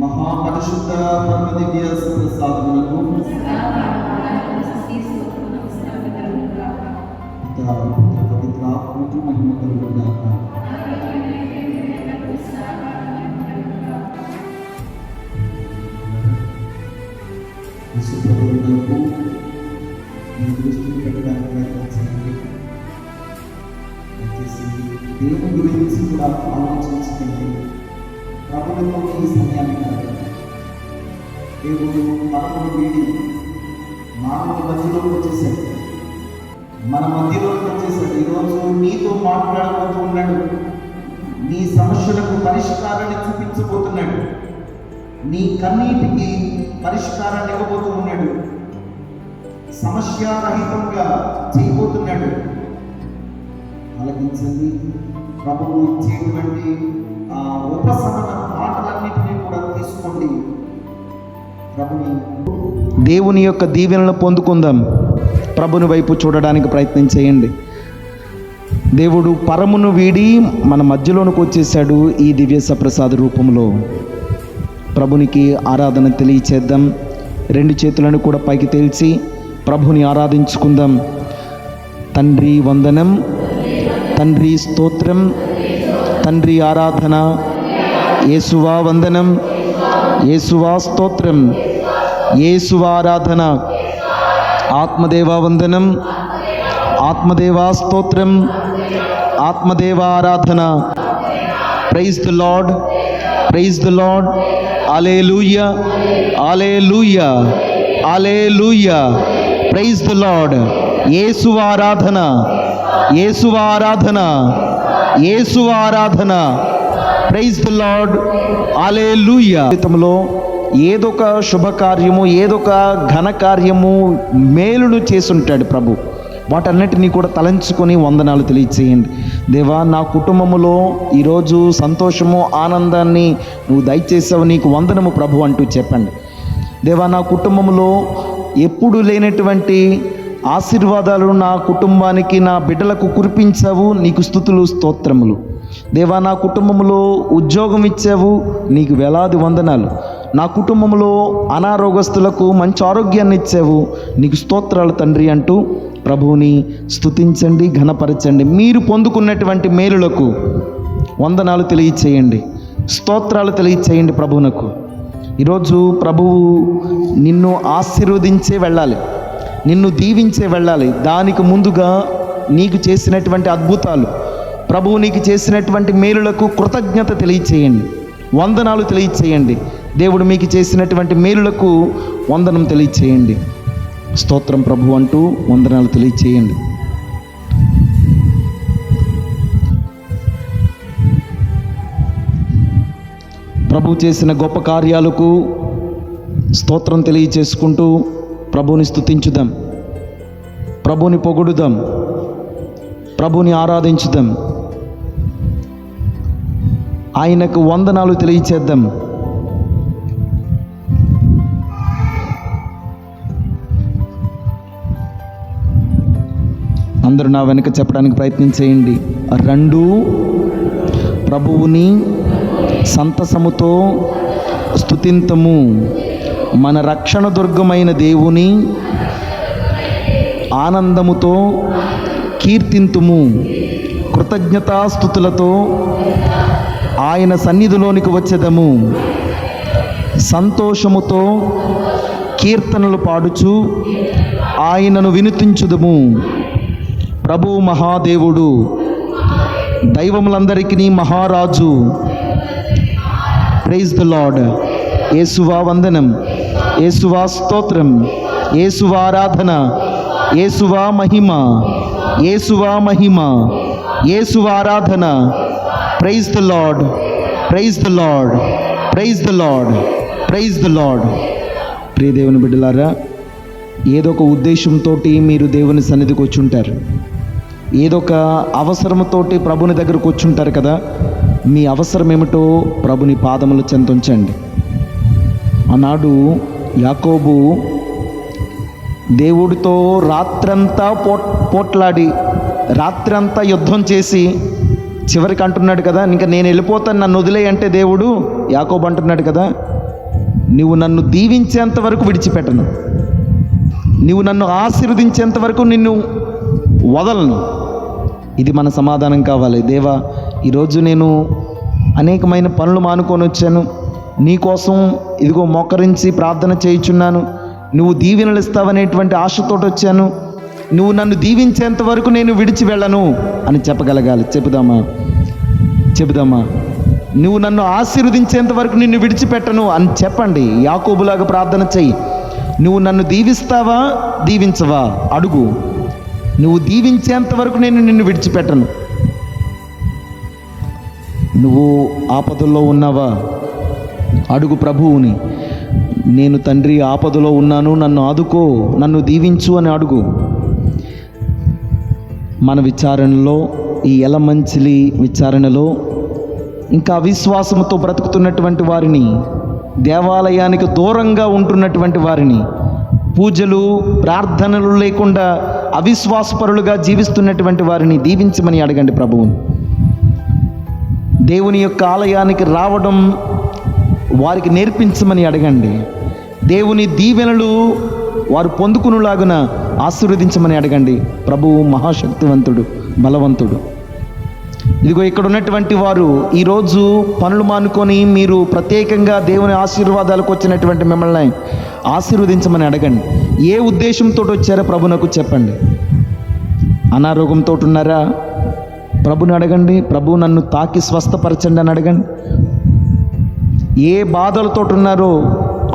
మహాపరిశుద్ధ పరమదివ్య ప్రసాదములకు పిత పుత్ర పవిత్రాత్మకు మహిమ కలుగుగాక విశుద్ధులకు మీ దృష్టిని పెట్టడానికి ప్రయత్నించండి దయచేసి దేవుని గురించి కూడా ఆలోచించకండి ప్రభుత్వం ఈ సమయాన్ని దేవుడు మనమును వీడి మానవ మధ్యలోకి వచ్చేసాడు. మన మధ్యలోకి వచ్చేసాడు ఈరోజు నీతో మాట్లాడబోతూ ఉన్నాడు నీ సమస్యలకు పరిష్కారాన్ని చూపించబోతున్నాడు. నీ కన్నీటికి పరిష్కారాన్ని ఇవ్వబోతూ ఉన్నాడు సమస్యారహితంగా చేయబోతున్నాడు. ఆలకించండి. ప్రభువు ఇచ్చేటువంటి ఆ ఉపశమనం మాటలన్నింటినీ కూడా తీసుకోండి. ప్రభుని దేవుని యొక్క దీవెనలను పొందుకుందాం. ప్రభుని వైపు చూడడానికి ప్రయత్నం చేయండి. దేవుడు పరమును వీడి మన మధ్యలోనికి వచ్చేసాడు ఈ దివ్య సప్రసాద రూపంలో. ప్రభునికి ఆరాధన తెలియచేద్దాం. రెండు చేతులను కూడా పైకి తెలిసి ప్రభుని ఆరాధించుకుందాం. తండ్రి వందనం తండ్రి స్తోత్రం తండ్రి ఆరాధన యేసువా వందనం యేసువా స్తోత్రం యేసువా ఆరాధన ఆత్మదేవా వందనం ఆత్మదేవా స్తోత్రం ఆత్మదేవా ఆరాధన praise the lord praise the lord hallelujah hallelujah hallelujah praise the lord Yesu ఆరాధన యేసు ఆరాధన యేసు ఆరాధన ప్రైజ్ ద లాడ్ ఆలే జీవితంలో ఏదొక శుభకార్యము ఏదొక ఘనకార్యము మేలును చేసుంటాడు ప్రభు. వాటన్నిటినీ కూడా తలంచుకొని వందనాలు తెలియచేయండి. దేవా నా కుటుంబములో ఈరోజు సంతోషము ఆనందాన్ని నువ్వు దయచేసావు నీకు వందనము ప్రభు అంటూ చెప్పండి. దేవా నా కుటుంబంలో ఎప్పుడు లేనటువంటి ఆశీర్వాదాలు నా కుటుంబానికి నా బిడ్డలకు కురిపించావు నీకు స్థుతులు స్తోత్రములు. దేవా నా కుటుంబంలో ఉద్యోగం ఇచ్చావు నీకు వేలాది వందనాలు. నా కుటుంబంలో అనారోగ్యస్తులకు మంచి ఆరోగ్యాన్ని ఇచ్చావు నీకు స్తోత్రాలు తండ్రి అంటూ ప్రభువుని స్తుతించండి ఘనపరచండి. మీరు పొందుకున్నటువంటి మేలులకు వందనాలు తెలియచేయండి స్తోత్రాలు తెలియచేయండి ప్రభువునకు. ఈరోజు ప్రభువు నిన్ను ఆశీర్వదించే వెళ్ళాలి నిన్ను దీవించే వెళ్ళాలి. దానికి ముందుగా నీకు చేసినటువంటి అద్భుతాలు ప్రభువు నీకు చేసినటువంటి మేలులకు కృతజ్ఞత తెలియచేయండి. వందనాలు తెలియచేయండి. దేవుడు మీకు చేసినటువంటి మేలులకు వందనం తెలియచేయండి. స్తోత్రం ప్రభు అంటూ వందనాలు తెలియచేయండి. ప్రభు చేసిన గొప్ప కార్యాలకు స్తోత్రం తెలియచేసుకుంటూ ప్రభుని స్తుతించుదాం. ప్రభుని పొగుడుదాం. ప్రభుని ఆరాధించుదాం. ఆయనకు వందనాలు తెలియచేద్దాం. అందరూ నా వెనక చెప్పడానికి ప్రయత్నం చేయండి. రెండు ప్రభువుని సంతసముతో స్థుతింతము మన రక్షణ దుర్గమైన దేవుని ఆనందముతో కీర్తింతుము. కృతజ్ఞతాస్థుతులతో ఆయన సన్నిధిలోనికి వచ్చేదము. సంతోషముతో కీర్తనలు పాడుచు ఆయనను వినుతించుదము ప్రభు మహాదేవుడు దైవములందరికీ మహారాజు. ప్రైజ్ ద లార్డ్ ఏసువా వందనం. యేసువా స్తోత్రం. ఏసువారాధన ఏసువా మహిమ. యేసువా మహిమ. ఏసువారాధన praise the lord praise the lord praise the lord praise the lord ప్రియ దేవుని బిడ్డలారా ఏదో ఒక ఉద్దేశంతో మీరు దేవుని సన్నిధికి వచ్చుంటారు. ఏదో ఒక అవసరంతోటి ప్రభుని దగ్గరకు వచ్చుంటారు కదా మీ అవసరం ఏమిటో ప్రభుని పాదములు చెంతుంచండి ఆనాడు యాకోబు దేవుడితో రాత్రంతా పోట్ పోట్లాడి రాత్రంతా యుద్ధం చేసి చివరికి అంటున్నాడు కదా ఇంకా నేను వెళ్ళిపోతాను నన్ను వదిలే అంటే దేవుడు యాకోబు అంటున్నాడు కదా నువ్వు నన్ను దీవించేంత వరకు విడిచిపెట్టను. నువ్వు నన్ను ఆశీర్వదించేంత వరకు నిన్ను వదలను. ఇది మన సమాధానం కావాలి. దేవా ఈరోజు నేను అనేకమైన పనులు మానుకొని వచ్చాను. నీకోసం ఇదిగో మోకరించి ప్రార్థన చేయుచున్నాను. నువ్వు దీవెనలు ఇస్తావనేటువంటి ఆశతోటి వచ్చాను. నువ్వు నన్ను దీవించేంత వరకు నేను విడిచి వెళ్ళను అని చెప్పగలగాలి. చెబుదామా? చెబుదామా? నువ్వు నన్ను ఆశీర్వదించేంత వరకు నిన్ను విడిచిపెట్టను అని చెప్పండి. యాకోబులాగా ప్రార్థన చెయ్యి. నువ్వు నన్ను దీవిస్తావా? దీవించవా? అడుగు. నువ్వు దీవించేంత వరకు నేను నిన్ను విడిచిపెట్టను. నువ్వు ఆపదల్లో ఉన్నావా? అడుగు ప్రభువుని. నేను తండ్రి ఆపదలో ఉన్నాను నన్ను ఆదుకో నన్ను దీవించు అని అడుగు. మన విచారణలో ఈ ఎలమంచిలి విచారణలో ఇంకా అవిశ్వాసంతో బ్రతుకుతున్నటువంటి వారిని దేవాలయానికి దూరంగా ఉంటున్నటువంటి వారిని పూజలు ప్రార్థనలు లేకుండా అవిశ్వాసపరులుగా జీవిస్తున్నటువంటి వారిని దీవించమని అడగండి ప్రభువు దేవుని యొక్క ఆలయానికి రావడం వారికి నేర్పించమని అడగండి. దేవుని దీవెనలు వారు పొందుకునేలాగున ఆశీర్వదించమని అడగండి. ప్రభువు మహాశక్తివంతుడు బలవంతుడు. ఇదిగో ఇక్కడ ఉన్నటువంటి వారు ఈరోజు పనులు మానుకొని మీరు ప్రత్యేకంగా దేవుని ఆశీర్వాదాలకు వచ్చినటువంటి మిమ్మల్ని ఆశీర్వదించమని అడగండి. ఏ ఉద్దేశంతో వచ్చారో ప్రభునకు చెప్పండి. అనారోగ్యంతో ఉన్నారా? ప్రభుని అడగండి. ప్రభు నన్ను తాకి స్వస్థపరచండి అని అడగండి. ఏ బాధలతో ఉన్నారో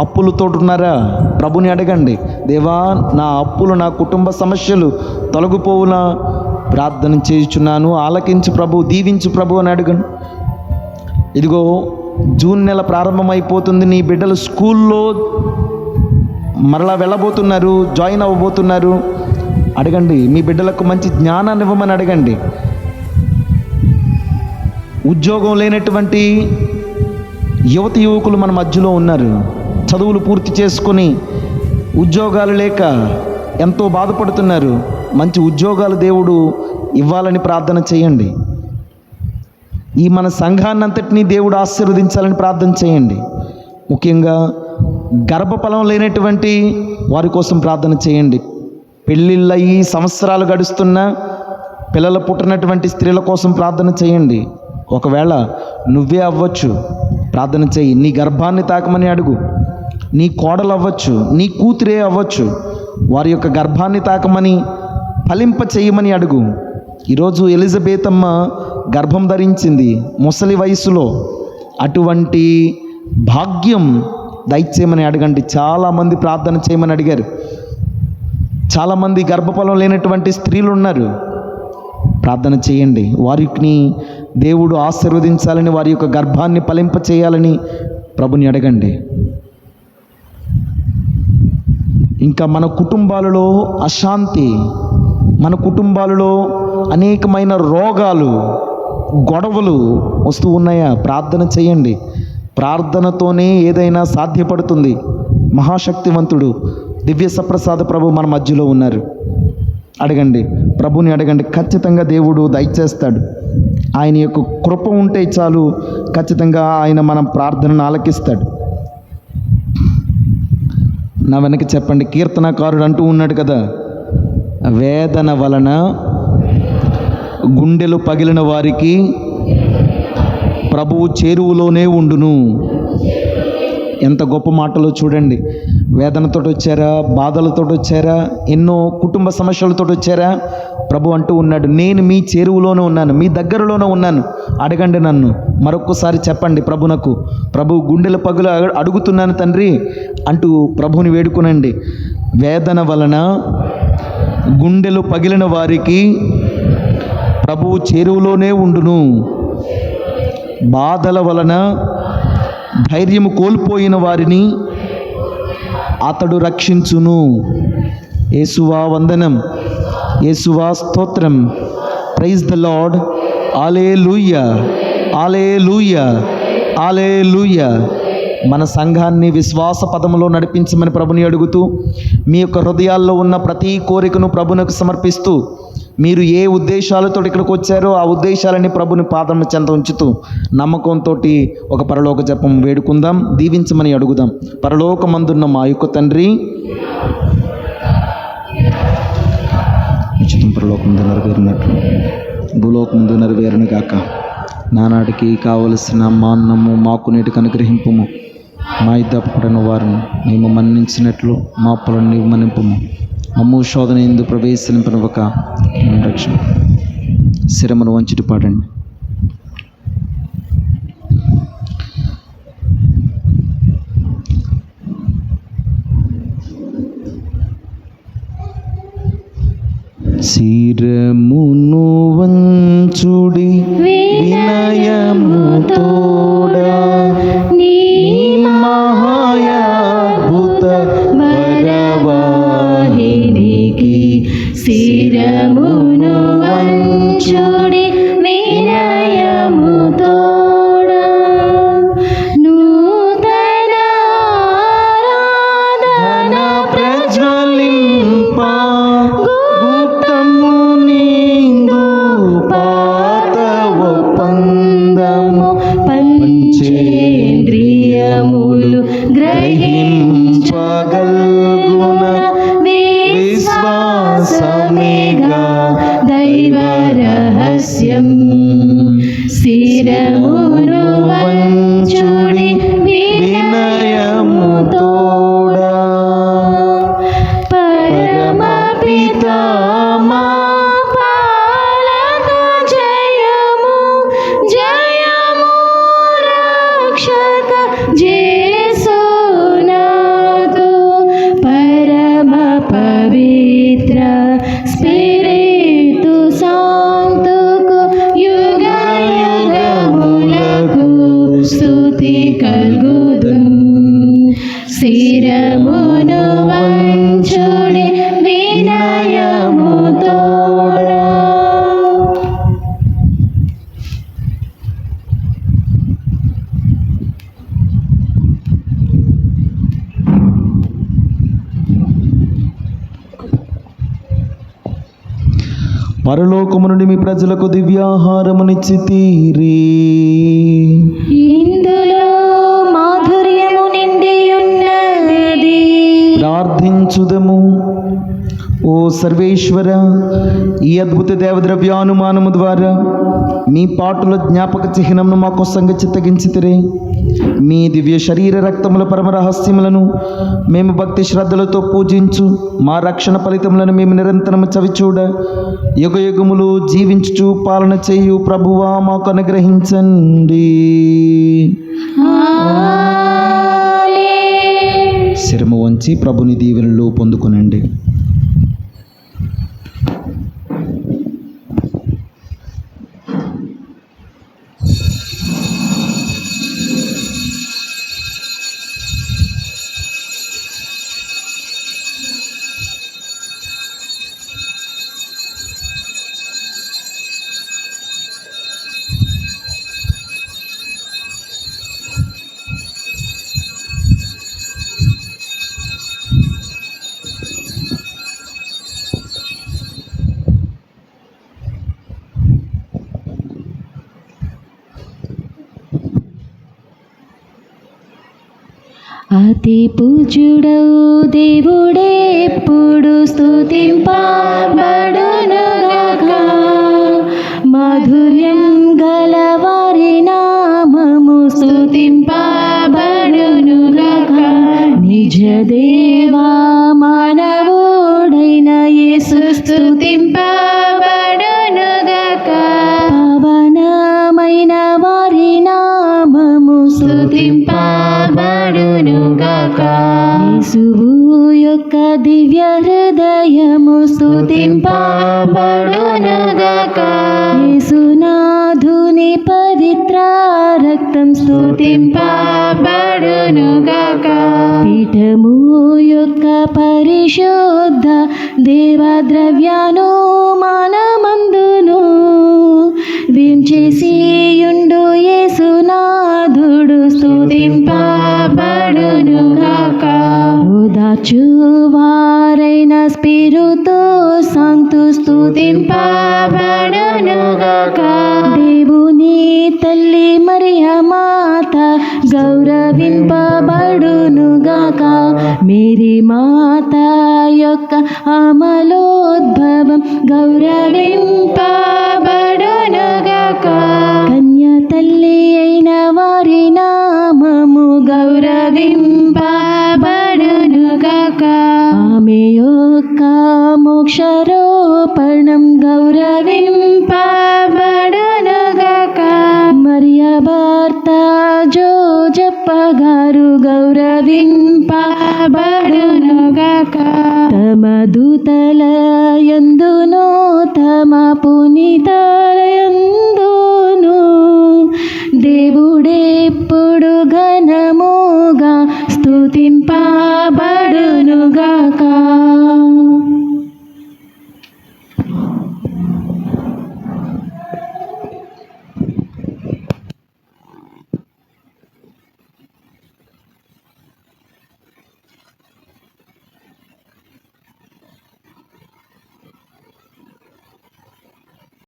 అప్పులతో ఉన్నారా? ప్రభుని అడగండి. దేవా నా అప్పులు నా కుటుంబ సమస్యలు తొలగిపోవున? ప్రార్థన చేయుచున్నాను ఆలకించు ప్రభు దీవించు ప్రభు అని అడగను. ఇదిగో జూన్ నెల ప్రారంభమైపోతుంది నీ బిడ్డలు స్కూల్లో మరలా వెళ్ళబోతున్నారు జాయిన్ అవ్వబోతున్నారు. అడగండి మీ బిడ్డలకు మంచి జ్ఞానాన్ని ఇవ్వమని అడగండి. ఉద్యోగం లేనటువంటి యువతి యువకులు మన మధ్యలో ఉన్నారు. చదువులు పూర్తి చేసుకొని ఉద్యోగాలు లేక ఎంతో బాధపడుతున్నారు. మంచి ఉద్యోగాలు దేవుడు ఇవ్వాలని ప్రార్థన చేయండి. ఈ మన సంఘాన్నంతటినీ దేవుడు ఆశీర్వదించాలని ప్రార్థన చేయండి. ముఖ్యంగా గర్భఫలం లేనటువంటి వారి కోసం ప్రార్థన చేయండి. పెళ్ళిళ్ళయి సంవత్సరాలు గడుస్తున్న పిల్లలు పుట్టినటువంటి స్త్రీల కోసం ప్రార్థన చేయండి. ఒకవేళ నువ్వే అవ్వచ్చు. ప్రార్థన చేయి. నీ గర్భాన్ని తాకమని అడుగు. నీ కోడలు అవ్వచ్చు నీ కూతురే అవ్వచ్చు వారి యొక్క గర్భాన్ని తాకమని ఫలింప చేయమని అడుగు. ఈరోజు ఎలిజబెత్ అమ్మ గర్భం ధరించింది ముసలి వయసులో. అటువంటి భాగ్యం దయచేయమని అడగండి. చాలామంది ప్రార్థన చేయమని అడిగారు. చాలామంది గర్భఫలం లేనటువంటి స్త్రీలు ఉన్నారు. ప్రార్థన చేయండి. వారికి దేవుడు ఆశీర్వదించాలని వారి యొక్క గర్భాన్ని ఫలింప చేయాలని ప్రభుని అడగండి. ఇంకా మన కుటుంబాలలో అశాంతి మన కుటుంబాలలో అనేకమైన రోగాలు గొడవలు వస్తూ ఉన్నాయా? ప్రార్థన చేయండి. ప్రార్థనతోనే ఏదైనా సాధ్యపడుతుంది. మహాశక్తివంతుడు దివ్య సప్రసాద ప్రభు మన మధ్యలో ఉన్నారు. అడగండి. ప్రభుని అడగండి. ఖచ్చితంగా దేవుడు దయచేస్తాడు. ఆయన యొక్క కృప ఉంటే చాలు ఖచ్చితంగా ఆయన మన ప్రార్థనను ఆలకిస్తాడు. నా వెనక చెప్పండి కీర్తనకారుడు అంటూ ఉన్నాడు కదా. వేదన వలన గుండెలు పగిలిన వారికి ప్రభువు చేరువులోనే ఉండును. ఎంత గొప్ప మాటలో చూడండి. వేదనతో వచ్చారా బాధలతో వచ్చారా ఎన్నో కుటుంబ సమస్యలతో వచ్చారా ప్రభు అంటూ ఉన్నాడు నేను మీ చేరువులోనే ఉన్నాను మీ దగ్గరలోనే ఉన్నాను. అడగండి నన్ను మరొక్కసారి చెప్పండి ప్రభునకు. ప్రభు గుండెల పగులు అడుగుతున్నాను తండ్రి అంటూ ప్రభుని వేడుకునండి. వేదన వలన గుండెలు పగిలిన వారికి ప్రభువు చేరువులోనే ఉండును. బాధల వలన ధైర్యము కోల్పోయిన వారిని అతడు రక్షించును. యేసువా వందనం. యేసువా స్తోత్రం. ప్రైజ్ ద లార్డ్ ఆలే లూయ ఆలే లూయ ఆలే లూయ మన సంఘాన్ని విశ్వాస పదములో నడిపించమని ప్రభుని అడుగుతూ మీ యొక్క హృదయాల్లో ఉన్న ప్రతి కోరికను ప్రభునకు సమర్పిస్తూ మీరు ఏ ఉద్దేశాలతో ఇక్కడికి వచ్చారో ఆ ఉద్దేశాలని ప్రభుని పాదం చెంత ఉంచుతూ నమ్మకంతో ఒక పరలోక జపం వేడుకుందాం దీవించమని అడుగుదాం. పరలోకమందున్న మా యొక్క తండ్రి నిశ్చితం పరలోకం నెరవేరినట్లు భూలోకం ముందు నెరవేరును గాక నానాటికి కావలసిన మా అన్నము మాకు నీటికి అనుగ్రహింపుము. మా ఇద్దపడిన వారిని మేము మన్నించినట్లు మా పొలం నీవు మన్నింపుము. మమ్ము శోధన ఎందు ప్రవేశింపనివ్వక రక్షణ శిరమును వంచిటి పాడండి. శిరమును వంచుడి వినయము విశ్వాసమేగా దైవ రహస్యం ప్రజలకు దివ్యాహారమునిచ్చితీరి ఇందులో మాధుర్యము నిండి ఉన్నది ప్రార్థించుదము. ఓ సర్వేశ్వర ఈ అద్భుత దేవద్రవ్యానుమానము ద్వారా మీ పాటుల జ్ఞాపక చిహ్నమును మాకు సంగ చిత్తగించితిరే. మీ దివ్య శరీర రక్తముల పరమ రహస్యములను మేము భక్తి శ్రద్ధలతో పూజించు. మా రక్షణ ఫలితములను మేము నిరంతరము చవిచూడ. యుగ యుగములు జీవించుచు పాలన చేయు ప్రభువా మాకు అనుగ్రహించండి. శిరము వంచి ప్రభుని దీవెనలు పొందుకునండి. అతి పూజుడవు దేవుడెప్పుడు స్తుతింపబడునుగాక. మాధుర్యం గల వారి నామము స్తుతింపబడునుగాక. నిజ దేవా మానవుడైన యేసు స్థుతింప యేసువు యొక్క దివ్య హృదయము స్తుతింపబడునగక. యేసునాధుని పవిత్ర రక్తం స్తుతింపబడునుగాక. పీఠము యొక్క పరిశుద్ధ దేవద్రవ్యాను మానమందును వించేసియుండు యేసునాథుడు స్తుతింపబడునుగాక ఓదాచువారైన స్పిరుతో సాంతు స్తుతింపబడునుగాక దేవుని తల్లి మరియ మాత గౌరవింపబడునుగాక. మేరీ మాత యొక్క అమలోద్భవం గౌరవింపబడునుగాక. కన్య తల్లి అయిన వారి నామము గౌరవింప ఆమె యొక్క మోక్షరోపణం గౌరవింపబడనగక. మరియ భర్త జోజప్ప గారు గౌరవింపబడునుగాక. తమ దూతల ఎందునో తమ పునీతల